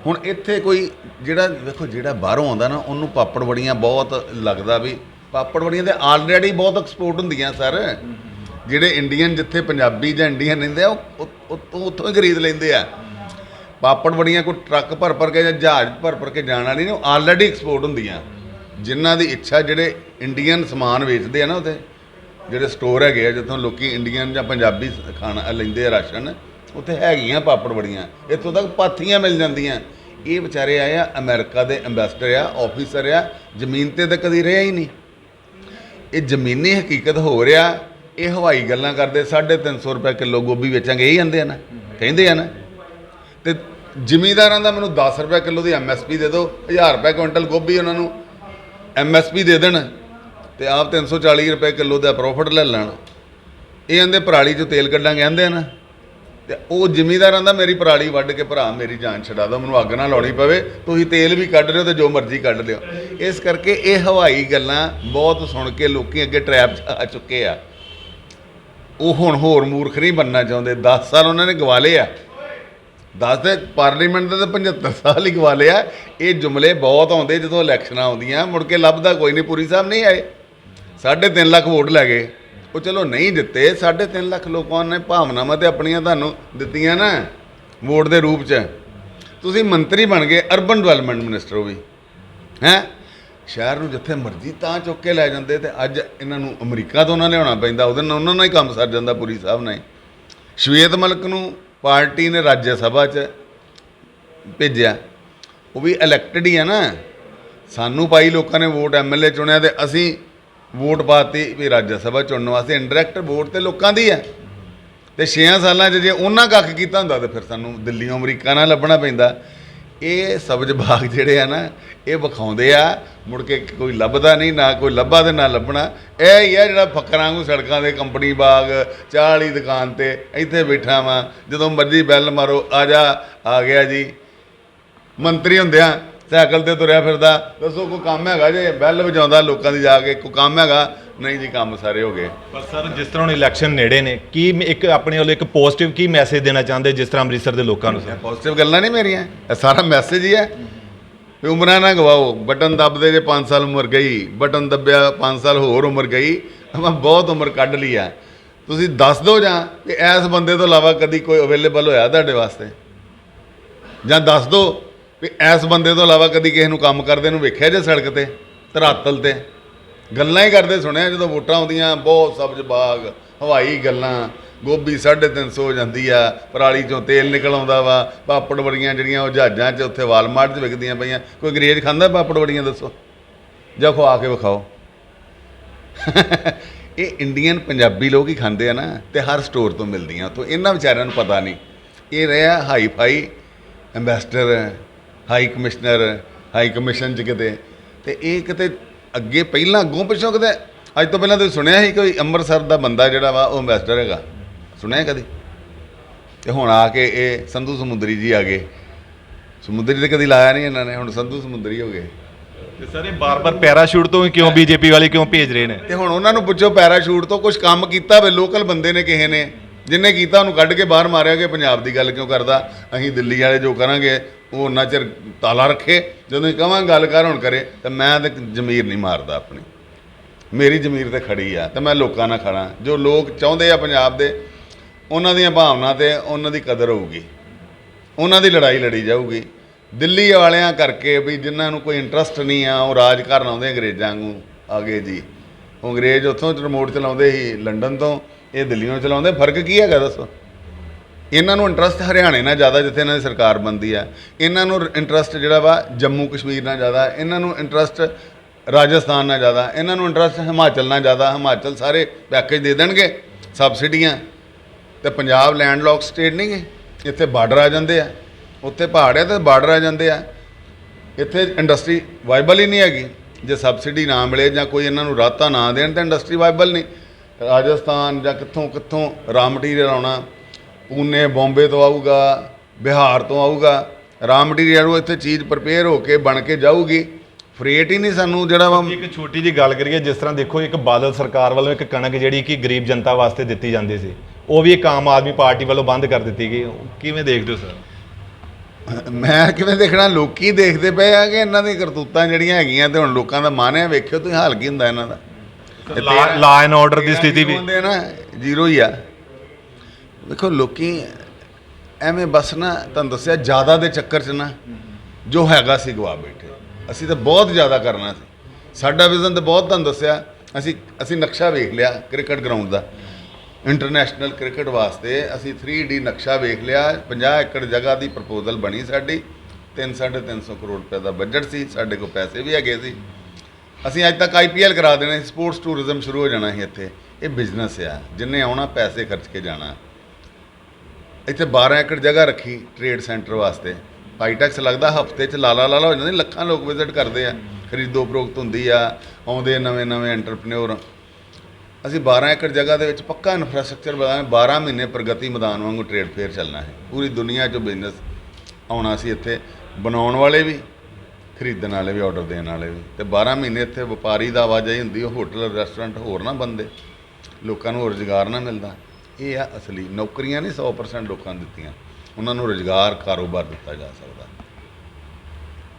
ਹੁਣ ਇੱਥੇ ਕੋਈ ਜਿਹੜਾ ਵੇਖੋ ਜਿਹੜਾ ਬਾਹਰੋਂ ਆਉਂਦਾ ਨਾ, ਉਹਨੂੰ ਪਾਪੜ ਬੜੀਆਂ ਬਹੁਤ ਲੱਗਦਾ ਵੀ ਪਾਪੜ ਬੜੀਆਂ ਤੇ ਆਲਰੇਡੀ ਬਹੁਤ ਐਕਸਪੋਰਟ ਹੁੰਦੀਆਂ ਸਰ। ਜਿਹੜੇ ਇੰਡੀਅਨ ਜਿੱਥੇ ਪੰਜਾਬੀ ਜਾਂ ਇੰਡੀਅਨ ਰਹਿੰਦੇ ਆ ਉਹ ਉਹ- ਉਹ ਉੱਥੋਂ ਹੀ ਖਰੀਦ ਲੈਂਦੇ ਆ। ਪਾਪੜ ਬੜੀਆਂ ਕੋਈ ਟਰੱਕ ਭਰ ਭਰ ਕੇ ਜਾਂ ਜਹਾਜ਼ ਭਰ ਭਰ ਕੇ ਜਾਣ ਵਾਲੀ ਨਹੀਂ ਆਲਰੇਡੀ ਐਕਸਪੋਰਟ ਹੁੰਦੀਆਂ। ਜਿਨ੍ਹਾਂ ਦੀ ਇੱਛਾ ਜਿਹੜੇ ਇੰਡੀਅਨ ਸਮਾਨ ਵੇਚਦੇ ਆ ਨਾ ਉਹਦੇ ਜਿਹੜੇ ਸਟੋਰ ਹੈਗੇ ਆ ਜਿੱਥੋਂ ਲੋਕੀ ਇੰਡੀਅਨ ਜਾਂ ਪੰਜਾਬੀ ਖਾਣਾ ਲੈਂਦੇ ਆ ਰਾਸ਼ਨ ਉੱਥੇ ਹੈਗੀਆਂ ਪਾਪੜ ਬੜੀਆਂ ਇੱਥੋਂ ਤੱਕ ਪਾਥੀਆਂ ਮਿਲ ਜਾਂਦੀਆਂ। ਇਹ ਵਿਚਾਰੇ ਆਏ ਆ ਅਮਰੀਕਾ ਦੇ ਐਮਬੈਸਡਰ ਆ ਆਫੀਸਰ ਆ ਜ਼ਮੀਨ ਤੇ ਤਾਂ ਕਦੀ ਰਿਹਾ ਹੀ ਨਹੀਂ। ਇਹ ਜ਼ਮੀਨੀ ਹਕੀਕਤ ਹੋ ਰਿਹਾ, ਇਹ ਹਵਾਈ ਗੱਲਾਂ ਕਰਦੇ 350 ਰੁਪਏ ਕਿਲੋ ਗੋਭੀ ਵੇਚਾਂਗੇ, ਇਹ ਜਾਂਦੇ ਆ ਨਾ, ਕਹਿੰਦੇ ਆ ਨਾ। ਤੇ ਜ਼ਿਮੀਂਦਾਰਾਂ ਦਾ ਮੈਨੂੰ 10 ਰੁਪਏ ਕਿਲੋ ਦੀ ਐਮਐਸਪੀ ਦੇ ਦਿਓ 1000 ਰੁਪਏ ਕੁਇੰਟਲ ਗੋਭੀ ਉਹਨਾਂ ਨੂੰ ਐਮਐਸਪੀ ਦੇ ਦੇਣ ਤੇ ਆਪ 340 ਰੁਪਏ ਕਿਲੋ ਦਾ ਪ੍ਰੋਫਿਟ ਲੈ ਲੈਣ। ਇਹ ਕਹਿੰਦੇ ਪਰਾਲੀ ਚੋਂ ਤੇਲ ਕੱਢਾਂਗੇ ਕਹਿੰਦੇ ਆ ਨਾ। ਤੇ ਉਹ ਜ਼ਿਮੀਂਦਾਰਾਂ ਦਾ ਮੇਰੀ ਪਰਾਲੀ ਵੱਢ ਕੇ ਭਰਾ, ਮੇਰੀ ਜਾਨ ਛਡਾ ਦਿਓ, ਮੈਨੂੰ ਅੱਗ ਨਾ ਲਾਉਣੀ ਪਵੇ, ਤੁਸੀਂ ਤੇਲ ਵੀ ਕੱਢ ਲਿਓ ਤੇ ਜੋ ਮਰਜ਼ੀ ਕੱਢ ਲਿਓ। ਇਸ ਕਰਕੇ ਇਹ ਹਵਾਈ ਗੱਲਾਂ ਬਹੁਤ ਸੁਣ ਕੇ ਲੋਕੀ ਅੱਗੇ ਟਰੈਪ 'ਚ ਆ ਚੁੱਕੇ ਆ। ਉਹ ਹੁਣ ਹੋਰ ਮੂਰਖ ਨਹੀਂ ਬੰਨਣਾ ਚਾਹੁੰਦੇ। 10 ਸਾਲ ਉਹਨਾਂ ਨੇ ਗਵਾ ਲਏ ਆ। 10 ਤੇ ਪਾਰਲੀਮੈਂਟ ਦੇ ਤਾਂ 75 ਸਾਲ ਹੀ ਗਵਾ ਲਿਆ ਇਹ ਜੁਮਲੇ ਬਹੁਤ ਆਉਂਦੇ ਜਦੋਂ ਇਲੈਕਸ਼ਨਾਂ ਆਉਂਦੀਆਂ, ਮੁੜ ਕੇ ਲੱਭਦਾ ਕੋਈ ਨਹੀਂ, ਪੂਰੀ ਸਾਹਿਬ ਨਹੀਂ ਆਏ। 3.5 ਲੱਖ ਵੋਟ ਲੈ ਗਏ। ਉਹ ਚਲੋ ਨਹੀਂ ਦਿੱਤੇ 3.5 ਲੱਖ ਲੋਕਾਂ ਨੇ ਭਾਵਨਾਵਾਂ ਤੇ ਆਪਣੀਆਂ ਤੁਹਾਨੂੰ ਦਿੱਤੀਆਂ ਨਾ, ਵੋਟ ਦੇ ਰੂਪ 'ਚ। ਤੁਸੀਂ ਮੰਤਰੀ ਬਣ ਗਏ ਅਰਬਨ ਡਿਵੈਲਪਮੈਂਟ ਮਿਨਿਸਟਰ ਹੋ ਵੀ। ਹੈਂ? ਸ਼ਹਿਰ ਨੂੰ ਜਿੱਥੇ ਮਰਜ਼ੀ ਤਾਂ ਚੁੱਕ ਕੇ ਲੈ ਜਾਂਦੇ ਤੇ ਅੱਜ ਇਹਨਾਂ ਨੂੰ ਅਮਰੀਕਾ ਤੋਂ ਉਹਨਾਂ ਲਿਆਉਣਾ ਪੈਂਦਾ, ਉਹਦੇ ਨਾਲ ਉਹਨਾਂ ਨਾਲ ਹੀ ਕੰਮ ਸਰ ਜਾਂਦਾ ਪੂਰੀ ਸਾਹਿਬ ਨਾਲ ਹੀ। ਸ਼ਵੇਤ ਮਲਕ ਨੂੰ ਪਾਰਟੀ ਨੇ ਰਾਜ ਸਭਾ 'ਚ ਭੇਜਿਆ। ਉਹ ਵੀ ਇਲੈਕਟਡ ਹੀ ਹੈ ਨਾ। ਸਾਨੂੰ ਪਾਈ ਲੋਕਾਂ ਨੇ ਵੋਟ ਐਮਐਲਏ ਚੁਣਿਆ ਤੇ ਅਸੀਂ ਵੋਟ ਪਾਤੀ ਵੀ ਰਾਜ ਸਭਾ ਚੁਣਨ ਵਾਸਤੇ ਇਨਡਾਇਰੈਕਟ ਵੋਟ ਤੇ ਲੋਕਾਂ ਦੀ ਹੈ। ਤੇ 6 ਸਾਲਾਂ 'ਚ ਜੇ ਉਹਨਾਂ ਕੱਖ ਕੀਤਾ ਹੁੰਦਾ ਤੇ ਫਿਰ ਸਾਨੂੰ ਦਿੱਲੀੋਂ ਅਮਰੀਕਾ ਨਾਲ ਲੱਭਣਾ ਪੈਂਦਾ। ਇਹ ਸਬਜ਼ ਬਾਗ ਜਿਹੜੇ ਆ ਨਾ, ਇਹ ਵਿਖਾਉਂਦੇ ਆ, ਮੁੜ ਕੇ ਕੋਈ ਲੱਭਦਾ ਨਹੀਂ, ਨਾ ਕੋਈ ਲੱਭਾ ਤੇ ਨਾ ਲੱਭਣਾ। ਇਹ ਹੀ ਆ ਜਿਹੜਾ ਫੱਕਰਾਂ ਨੂੰ ਸੜਕਾਂ ਦੇ ਕੰਪਨੀ ਬਾਗ, ਚਾਹ ਵਾਲੀ ਦੁਕਾਨ ਤੇ ਇੱਥੇ ਬੈਠਾ ਵਾਂ, ਜਦੋਂ ਮਰਜ਼ੀ ਬੈਲ ਮਾਰੋ, ਆ ਜਾ, ਆ ਗਿਆ ਜੀ। ਮੰਤਰੀ ਹੁੰਦਿਆਂ ਸਾਈਕਲ ਤੇ ਤੁਰਿਆ ਫਿਰਦਾ। ਦੱਸੋ ਕੋਈ ਕੰਮ ਹੈਗਾ ਜੇ? ਬੈਲ ਵਜਾਉਂਦਾ ਲੋਕਾਂ ਦੀ ਜਾ ਕੇ ਕੋਈ ਕੰਮ ਹੈਗਾ? ਨਹੀਂ ਜੀ ਕੰਮ ਸਾਰੇ ਹੋ ਗਏ। ਪਰ ਸਰ ਜਿਸ ਤਰ੍ਹਾਂ ਹੁਣ ਇਲੈਕਸ਼ਨ ਨੇੜੇ ਨੇ ਕੀ ਇੱਕ ਆਪਣੇ ਵੱਲੋਂ ਇੱਕ ਪੋਜ਼ਿਟਿਵ ਕੀ ਮੈਸੇਜ ਦੇਣਾ ਚਾਹੁੰਦੇ ਜਿਸ ਤਰ੍ਹਾਂ ਅੰਮ੍ਰਿਤਸਰ ਦੇ ਲੋਕਾਂ ਨੂੰ ਸਰ? ਪੋਜ਼ਿਟਿਵ ਗੱਲਾਂ ਨਹੀਂ ਮੇਰੀਆਂ। ਇਹ ਸਾਰਾ ਮੈਸੇਜ ਹੀ ਹੈ। ਵੀ ਉਮਰਾਂ ਨਾ ਗਵਾਓ। ਬਟਨ ਦੱਬਦੇ ਜੇ 5 ਸਾਲ ਉਮਰ ਗਈ ਬਟਨ ਦੱਬਿਆ 5 ਸਾਲ ਹੋਰ ਉਮਰ ਗਈ ਮੈਂ ਬਹੁਤ ਉਮਰ ਕੱਢ ਲਈ ਆ। ਤੁਸੀਂ ਦੱਸ ਦਿਓ ਜਾਂ ਕਿ ਇਸ ਬੰਦੇ ਤੋਂ ਇਲਾਵਾ ਕਦੀ ਕੋਈ ਅਵੇਲੇਬਲ ਹੋਇਆ ਤੁਹਾਡੇ ਵਾਸਤੇ? ਜਾਂ ਦੱਸ ਦਿਓ ਵੀ ਇਸ ਬੰਦੇ ਤੋਂ ਇਲਾਵਾ ਕਦੀ ਕਿਸੇ ਨੂੰ ਕੰਮ ਕਰਦੇ ਨੂੰ ਵੇਖਿਆ ਜੇ ਸੜਕ ਤੇ, ਧਰਾਤਲ ਤੇ? ਗੱਲਾਂ ਹੀ ਕਰਦੇ ਸੁਣਿਆ ਜਦੋਂ ਵੋਟਾਂ ਆਉਂਦੀਆਂ, ਬਹੁਤ ਸਬਜ਼ ਬਾਗ, ਹਵਾਈ ਗੱਲਾਂ, ਗੋਭੀ 350 ਹੋ ਜਾਂਦੀ ਆ, ਪਰਾਲੀ ਚੋਂ ਤੇਲ ਨਿਕਲ ਆਉਂਦਾ ਵਾ, ਪਾਪੜ ਵੜੀਆਂ ਜਿਹੜੀਆਂ ਉਹ ਜਹਾਜ਼ਾਂ 'ਚ ਉੱਥੇ ਵਾਲਮਾਰਟ 'ਚ ਵਿਕਦੀਆਂ ਪਈਆਂ। ਕੋਈ ਅੰਗਰੇਜ਼ ਖਾਂਦਾ ਪਾਪੜ ਬੜੀਆਂ ਦੱਸੋ? ਜਾਂ ਖਵਾ ਕੇ ਵਿਖਾਓ? ਇਹ ਇੰਡੀਅਨ ਪੰਜਾਬੀ ਲੋਕ ਹੀ ਖਾਂਦੇ ਆ ਨਾ, ਤੇ ਹਰ ਸਟੋਰ ਤੋਂ ਮਿਲਦੀਆਂ ਤੋਂ ਇਹਨਾਂ ਵਿਚਾਰਿਆਂ ਨੂੰ ਪਤਾ ਨਹੀਂ। ਇਹ ਰਿਹਾ hi fi ambassador high commissioner high commission ਚ ਕਿਤੇ। ਤੇ ਇਹ ਕਿਤੇ ਅੱਗੇ ਪਹਿਲਾਂ ਅੱਗੋਂ ਪਿੱਛੋਂ ਕਿਤੇ ਅੱਜ ਤੋਂ ਪਹਿਲਾਂ ਤੁਸੀਂ ਸੁਣਿਆ ਸੀ ਕੋਈ ਅੰਮ੍ਰਿਤਸਰ ਦਾ ਬੰਦਾ ਜਿਹੜਾ ਵਾ ਉਹ ਐਮਬੈਸਡਰ ਹੈਗਾ। ਸੁਣਿਆ ਕਦੀ? ਤੇ ਹੁਣ ਆ ਕੇ ਇਹ ਸੰਧੂ ਸਮੁੰਦਰੀ ਜੀ ਆ ਗਏ। ਸਮੁੰਦਰੀ ਤੇ ਕਦੀ ਲਾਇਆ ਨਹੀਂ ਇਹਨਾਂ ਨੇ ਹੁਣ ਸੰਧੂ ਸਮੁੰਦਰੀ ਹੋ ਗਏ। ਤੇ ਸਰ ਇਹ ਬਾਰ-ਬਾਰ ਪੈਰਾਸ਼ੂਟ ਤੋਂ ਕਿਉਂ ਬੀਜੇਪੀ ਵਾਲੇ ਕਿਉਂ ਭੇਜ ਰਹੇ ਨੇ? ਤੇ ਹੁਣ ਉਹਨਾਂ ਨੂੰ ਪੁੱਛੋ ਪੈਰਾਸ਼ੂਟ ਤੋਂ ਕੁਝ ਕੰਮ ਕੀਤਾ ਵੇ ਲੋਕਲ ਬੰਦੇ ਨੇ ਕਿਸੇ ਨੇ। ਜਿੰਨੇ ਕੀਤਾ ਉਹਨੂੰ ਕੱਢ ਕੇ ਬਾਹਰ ਮਾਰਿਆ ਕਿ ਪੰਜਾਬ ਦੀ ਗੱਲ ਕਿਉਂ ਕਰਦਾ? ਅਸੀਂ ਦਿੱਲੀ ਵਾਲੇ ਜੋ ਕਰਾਂਗੇ ਉਹ ਉਹਨਾਂ ਚਿਰ ਤਾਲਾ ਰੱਖੇ, ਜਦੋਂ ਅਸੀਂ ਕਹਾਂ ਗੱਲ ਕਰ ਹੁਣ ਕਰੇ, ਤਾਂ ਮੈਂ ਤੇ ਜ਼ਮੀਰ ਨਹੀਂ ਮਾਰਦਾ ਆਪਣੀ। ਮੇਰੀ ਜ਼ਮੀਰ ਤੇ ਖੜੀ ਆ, ਤੇ ਮੈਂ ਲੋਕਾਂ ਨਾਲ ਖੜਾ। ਜੋ ਲੋਕ ਚਾਹੁੰਦੇ ਆ ਪੰਜਾਬ ਦੇ, ਉਹਨਾਂ ਦੀਆਂ ਭਾਵਨਾ ਤੇ ਉਹਨਾਂ ਦੀ ਕਦਰ ਹੋਊਗੀ। ਉਹਨਾਂ ਦੀ ਲੜਾਈ ਲੜੀ ਜਾਊਗੀ। ਦਿੱਲੀ ਵਾਲਿਆਂ ਕਰਕੇ ਵੀ ਜਿਨ੍ਹਾਂ ਨੂੰ ਕੋਈ ਇੰਟਰਸਟ ਨਹੀਂ ਆ, ਉਹ ਰਾਜ ਕਰਨ ਆਉਂਦੇ ਅੰਗਰੇਜ਼ਾਂ ਨੂੰ ਆਗੇ ਜੀ। ਅੰਗਰੇਜ਼ ਉੱਥੋਂ ਰਿਮੋਟ ਚਲਾਉਂਦੇ ਸੀ, ਲੰਡਨ ਤੋਂ, ਇਹ ਦਿੱਲੀੋਂ ਚਲਾਉਂਦੇ। ਫ਼ਰਕ ਕੀ ਹੈਗਾ ਦੱਸੋ? ਇਹਨਾਂ ਨੂੰ ਇੰਟਰਸਟ ਹਰਿਆਣੇ ਨਾਲ ਜ਼ਿਆਦਾ ਜਿੱਥੇ ਇਹਨਾਂ ਦੀ ਸਰਕਾਰ ਬੰਦੀ ਆ ਇਹਨਾਂ ਨੂੰ ਇੰਟਰਸਟ ਜਿਹੜਾ ਵਾ ਜੰਮੂ ਕਸ਼ਮੀਰ ਨਾਲ ਜ਼ਿਆਦਾ, ਇਹਨਾਂ ਨੂੰ ਇੰਟਰਸਟ ਰਾਜਸਥਾਨ ਨਾਲ ਜ਼ਿਆਦਾ, ਇਹਨਾਂ ਨੂੰ ਇੰਟਰਸਟ ਹਿਮਾਚਲ ਨਾਲ ਜ਼ਿਆਦਾ, ਹਿਮਾਚਲ ਸਾਰੇ ਪੈਕੇਜ ਦੇ ਦੇਣਗੇ, ਸਬਸਿਡੀਆਂ। ਤੇ ਪੰਜਾਬ ਲੈਂਡਲੌਕ ਸਟੇਟ ਨਹੀਂ ਗੇ ਇੱਥੇ ਬਾਰਡਰ ਆ ਜਾਂਦੇ ਆ। ਉੱਥੇ ਪਹਾੜ ਹੈ ਤੇ ਬਾਰਡਰ ਆ ਜਾਂਦੇ ਆ। ਇੱਥੇ ਇੰਡਸਟਰੀ ਵਾਈਬਲ ਹੀ ਨਹੀਂ ਹੈਗੀ। ਜੇ ਸਬਸਿਡੀ ਨਾ ਮਿਲੇ ਜਾਂ ਕੋਈ ਇਹਨਾਂ ਨੂੰ ਰਾਹਤਾਂ ਨਾ ਦੇਣ, ਤਾਂ ਇੰਡਸਟਰੀ ਵਾਈਬਲ ਨਹੀਂ। ਰਾਜਸਥਾਨ ਜਾਂ ਕਿੱਥੋਂ ਕਿੱਥੋਂ ਰਾ ਮਟੀਰੀਅਲ ਆਉਣਾ ਪੂਨੇ ਬੰਬੇ ਤੋਂ ਆਊਗਾ ਬਿਹਾਰ ਤੋਂ ਆਊਗਾ। ਰਾ ਮਟੀਰੀਅਲ ਉਹ ਇੱਥੇ ਚੀਜ਼ ਪ੍ਰਪੇਅਰ ਹੋ ਕੇ ਬਣ ਕੇ ਜਾਊਗੀ। ਫਰੇਟ ਹੀ ਨਹੀਂ ਸਾਨੂੰ ਜਿਹੜਾ ਵਾ ਇੱਕ ਛੋਟੀ ਜੀ ਗੱਲ ਕਰੀਏ ਜਿਸ ਤਰ੍ਹਾਂ ਦੇਖੋ ਇੱਕ ਬਾਦਲ ਸਰਕਾਰ ਵੱਲੋਂ ਇੱਕ ਕਣਕ ਜਿਹੜੀ ਕਿ ਗਰੀਬ ਜਨਤਾ ਵਾਸਤੇ ਦਿੱਤੀ ਜਾਂਦੀ ਸੀ ਉਹ ਵੀ ਇੱਕ ਆਮ ਆਦਮੀ ਪਾਰਟੀ ਵੱਲੋਂ ਬੰਦ ਕਰ ਦਿੱਤੀ ਗਈ। ਕਿਵੇਂ ਦੇਖਦੇ ਹੋ ਸਰ? ਮੈਂ ਕਿਵੇਂ ਦੇਖਣਾ ਲੋਕੀ ਦੇਖਦੇ ਪਏ ਆ ਕਿ ਇਹਨਾਂ ਦੀ ਕਰਤੂਤਾਂ ਜਿਹੜੀਆਂ ਹੈਗੀਆਂ ਤੇ ਹੁਣ ਲੋਕਾਂ ਦਾ ਮਨ ਹੈ ਵੇਖਿਓ ਤੁਸੀਂ ਹਾਲ ਕੀ ਹੁੰਦਾ ਇਹਨਾਂ ਦਾ। ਲਾ ਐਂਡ ਆਰਡਰ ਦੀ ਸਥਿਤੀ ਵੀ ਜ਼ੀਰੋ ਹੀ ਆ। ਦੇਖੋ, ਲੋਕੀ ਐਵੇਂ ਬਸ ਨਾ ਤੁਹਾਨੂੰ ਦੱਸਿਆ, ਜ਼ਿਆਦਾ ਦੇ ਚੱਕਰ 'ਚ ਨਾ ਜੋ ਹੈਗਾ ਸੀ ਗਵਾ ਬੈਠੇ। ਅਸੀਂ ਤਾਂ ਬਹੁਤ ਜ਼ਿਆਦਾ ਕਰਨਾ ਸੀ। ਸਾਡਾ ਵਿਜ਼ਨ ਤਾਂ ਬਹੁਤ ਤੁਹਾਨੂੰ ਦੱਸਿਆ, ਅਸੀਂ ਅਸੀਂ ਨਕਸ਼ਾ ਵੇਖ ਲਿਆ ਕ੍ਰਿਕਟ ਗਰਾਊਂਡ ਦਾ। ਇੰਟਰਨੈਸ਼ਨਲ ਕ੍ਰਿਕਟ ਵਾਸਤੇ ਅਸੀਂ 3D ਨਕਸ਼ਾ ਵੇਖ ਲਿਆ 50 ਏਕੜ ਜਗ੍ਹਾ ਦੀ ਪ੍ਰਪੋਜ਼ਲ ਬਣੀ ਸਾਡੀ। 3 350 ਕਰੋੜ ਰੁਪਏ ਦਾ ਬਜਟ ਸੀ, ਸਾਡੇ ਕੋਲ ਪੈਸੇ ਵੀ ਹੈਗੇ ਸੀ। ਅਸੀਂ ਅੱਜ ਤੱਕ ਆਈਪੀਐਲ ਕਰਾ ਦੇਣੇ ਸੀ ਸਪੋਰਟਸ ਟੂਰਿਜ਼ਮ ਸ਼ੁਰੂ ਹੋ ਜਾਣਾ ਸੀ ਇੱਥੇ। ਇਹ ਬਿਜ਼ਨਸ ਆ, ਜਿੰਨੇ ਆਉਣਾ, ਪੈਸੇ ਖਰਚ ਕੇ ਜਾਣਾ। ਇੱਥੇ 12 ਏਕੜ ਜਗ੍ਹਾ ਰੱਖੀ ਟ੍ਰੇਡ ਸੈਂਟਰ ਵਾਸਤੇ। ਪਾਈਟੈਕਸ ਲੱਗਦਾ, ਹਫ਼ਤੇ 'ਚ ਲਾਲਾ ਲਾਲਾ ਹੋ ਜਾਂਦੇ, ਲੱਖਾਂ ਲੋਕ ਵਿਜ਼ਿਟ ਕਰਦੇ ਆ। ਖਰੀਦੋ ਪ੍ਰੋਗਤ ਹੁੰਦੀ ਆ, ਆਉਂਦੇ ਨਵੇਂ ਨਵੇਂ ਐਂਟਰਪ੍ਰੈਨਿਓਰ ਅਸੀਂ 12 ਏਕੜ ਜਗ੍ਹਾ ਦੇ ਵਿੱਚ ਪੱਕਾ ਇਨਫਰਾਸਟ੍ਰਕਚਰ ਬਣਾਉਣਾ 12 ਮਹੀਨੇ ਪ੍ਰਗਤੀ ਮੈਦਾਨ ਵਾਂਗੂ ਟ੍ਰੇਡ ਫੇਅਰ ਚੱਲਣਾ ਹੈ। ਪੂਰੀ ਦੁਨੀਆ 'ਚੋਂ ਬਿਜ਼ਨਸ ਆਉਣਾ ਸੀ ਇੱਥੇ, ਬਣਾਉਣ ਵਾਲੇ ਵੀ, ਖਰੀਦਣ ਵਾਲੇ ਵੀ ਆਰਡਰ ਦੇਣ ਵਾਲੇ ਵੀ। ਤੇ 12 ਮਹੀਨੇ ਇੱਥੇ ਵਪਾਰੀ ਦਾ ਆਵਾਜਾਈ ਹੁੰਦੀ, ਉਹ ਹੋਟਲ ਰੈਸਟੋਰੈਂਟ ਹੋਰ ਨਾ ਬੰਦੇ। ਲੋਕਾਂ ਨੂੰ ਰੁਜ਼ਗਾਰ ਨਾ ਮਿਲਦਾ। ਇਹ ਆ ਅਸਲੀ, ਨੌਕਰੀਆਂ ਨਹੀਂ 100% ਲੋਕਾਂ ਨੂੰ ਦਿੱਤੀਆਂ। ਉਹਨਾਂ ਨੂੰ ਰੁਜ਼ਗਾਰ ਕਾਰੋਬਾਰ ਦਿੱਤਾ ਜਾ ਸਕਦਾ।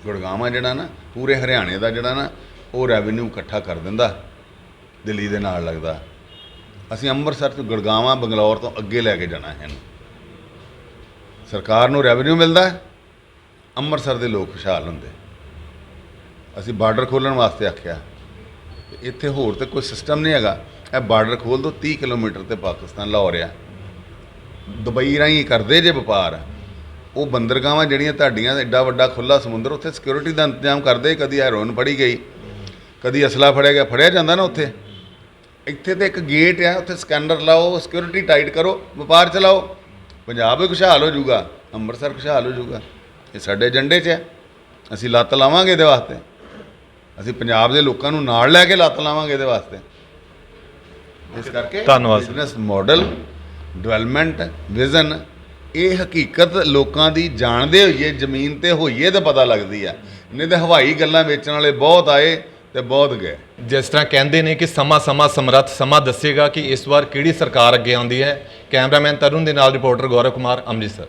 ਗੁੜਗਾਵਾਂ ਜਿਹੜਾ ਨਾ, ਪੂਰੇ ਹਰਿਆਣੇ ਦਾ ਜਿਹੜਾ ਨਾ, ਉਹ ਰੈਵਨਿਊ ਇਕੱਠਾ ਕਰ ਦਿੰਦਾ, ਦਿੱਲੀ ਦੇ ਨਾਲ ਲੱਗਦਾ। ਅਸੀਂ ਅੰਮ੍ਰਿਤਸਰ ਤੋਂ ਗੁੜਗਾਵਾਂ, ਬੰਗਲੌਰ ਤੋਂ ਅੱਗੇ ਲੈ ਕੇ ਜਾਣਾ ਹੈ ਇਹਨੂੰ। ਸਰਕਾਰ ਨੂੰ ਰੈਵਨਿਊ ਮਿਲਦਾ ਅੰਮ੍ਰਿਤਸਰ ਦੇ ਲੋਕ ਖੁਸ਼ਹਾਲ ਹੁੰਦੇ। ਅਸੀਂ ਬਾਰਡਰ ਖੋਲਣ ਵਾਸਤੇ ਆਖਿਆ। ਇੱਥੇ ਹੋਰ ਤੇ ਕੋਈ ਸਿਸਟਮ ਨਹੀਂ ਹੈਗਾ। ਇਹ ਬਾਰਡਰ ਖੋਲ ਦੋ 30 ਕਿਲੋਮੀਟਰ ਤੇ ਪਾਕਿਸਤਾਨ, ਲਾਹੌਰ ਆ। ਦੁਬਈ ਰਾਹੀਂ ਕਰਦੇ ਜੇ ਵਪਾਰ। ਉਹ ਬੰਦਰਗਾਹਾਂ ਜਿਹੜੀਆਂ ਤੁਹਾਡੀਆਂ ਐਡਾ ਵੱਡਾ ਖੁੱਲਾ ਸਮੁੰਦਰ, ਉੱਥੇ ਸਿਕਿਉਰਿਟੀ ਦਾ ਇੰਤਜ਼ਾਮ ਕਰਦੇ, ਕਦੀ ਹੈਰੋਇਨ ਫੜੀ ਗਈ, ਕਦੀ ਅਸਲਾ ਫੜਿਆ ਗਿਆ, ਫੜਿਆ ਜਾਂਦਾ ਨਾ ਉੱਥੇ। ਇੱਥੇ ਤੇ ਇੱਕ ਗੇਟ ਆ, ਉੱਥੇ ਸਕੈਨਰ ਲਾਓ ਸਿਕਿਉਰਿਟੀ ਟਾਈਟ ਕਰੋ, ਵਪਾਰ ਚਲਾਓ। ਪੰਜਾਬ ਵੀ ਖੁਸ਼ਹਾਲ ਹੋ ਜਾਊਗਾ, ਅੰਮ੍ਰਿਤਸਰ ਖੁਸ਼ਹਾਲ ਹੋ ਜਾਊਗਾ। ਇਹ ਸਾਡੇ ਏਜੰਡੇ 'ਚ ਹੈ ਅਸੀਂ ਲੱਤ ਲਾਵਾਂਗੇ ਇਹਦੇ ਵਾਸਤੇ। ਅਸੀਂ ਪੰਜਾਬ ਦੇ ਲੋਕਾਂ ਨੂੰ ਨਾਲ ਲੈ ਕੇ ਲੱਤ ਲਾਵਾਂਗੇ ਇਹਦੇ ਵਾਸਤੇ। ਇਸ ਕਰਕੇ ਧੰਨਵਾਦ sir. Business model development vision ਇਹ ਹਕੀਕਤ ਲੋਕਾਂ ਦੀ ਜਾਣਦੇ ਹੋਈਏ ਜ਼ਮੀਨ ਤੇ ਹੋਈਏ ਤਾਂ ਪਤਾ ਲੱਗਦੀ ਆ। ਨਹੀਂ ਤੇ ਹਵਾਈ ਗੱਲਾਂ ਵੇਚਣ ਵਾਲੇ ਬਹੁਤ ਆਏ ਤੇ ਬਹੁਤ ਗਏ। ਜਿਸ ਤਰ੍ਹਾਂ ਕਹਿੰਦੇ ਨੇ ਕਿ ਸਮਾਂ ਸਮਾਂ ਸਮਰੱਥ ਸਮਾਂ ਦੱਸੇਗਾ ਕਿ ਇਸ ਵਾਰ ਕਿਹੜੀ ਸਰਕਾਰ ਅੱਗੇ ਆਉਂਦੀ ਹੈ। ਕੈਮਰਾਮੈਨ ਤਰੁਣ ਦੇ ਨਾਲ ਰਿਪੋਰਟਰ ਗੌਰਵ ਕੁਮਾਰ ਅੰਮ੍ਰਿਤਸਰ।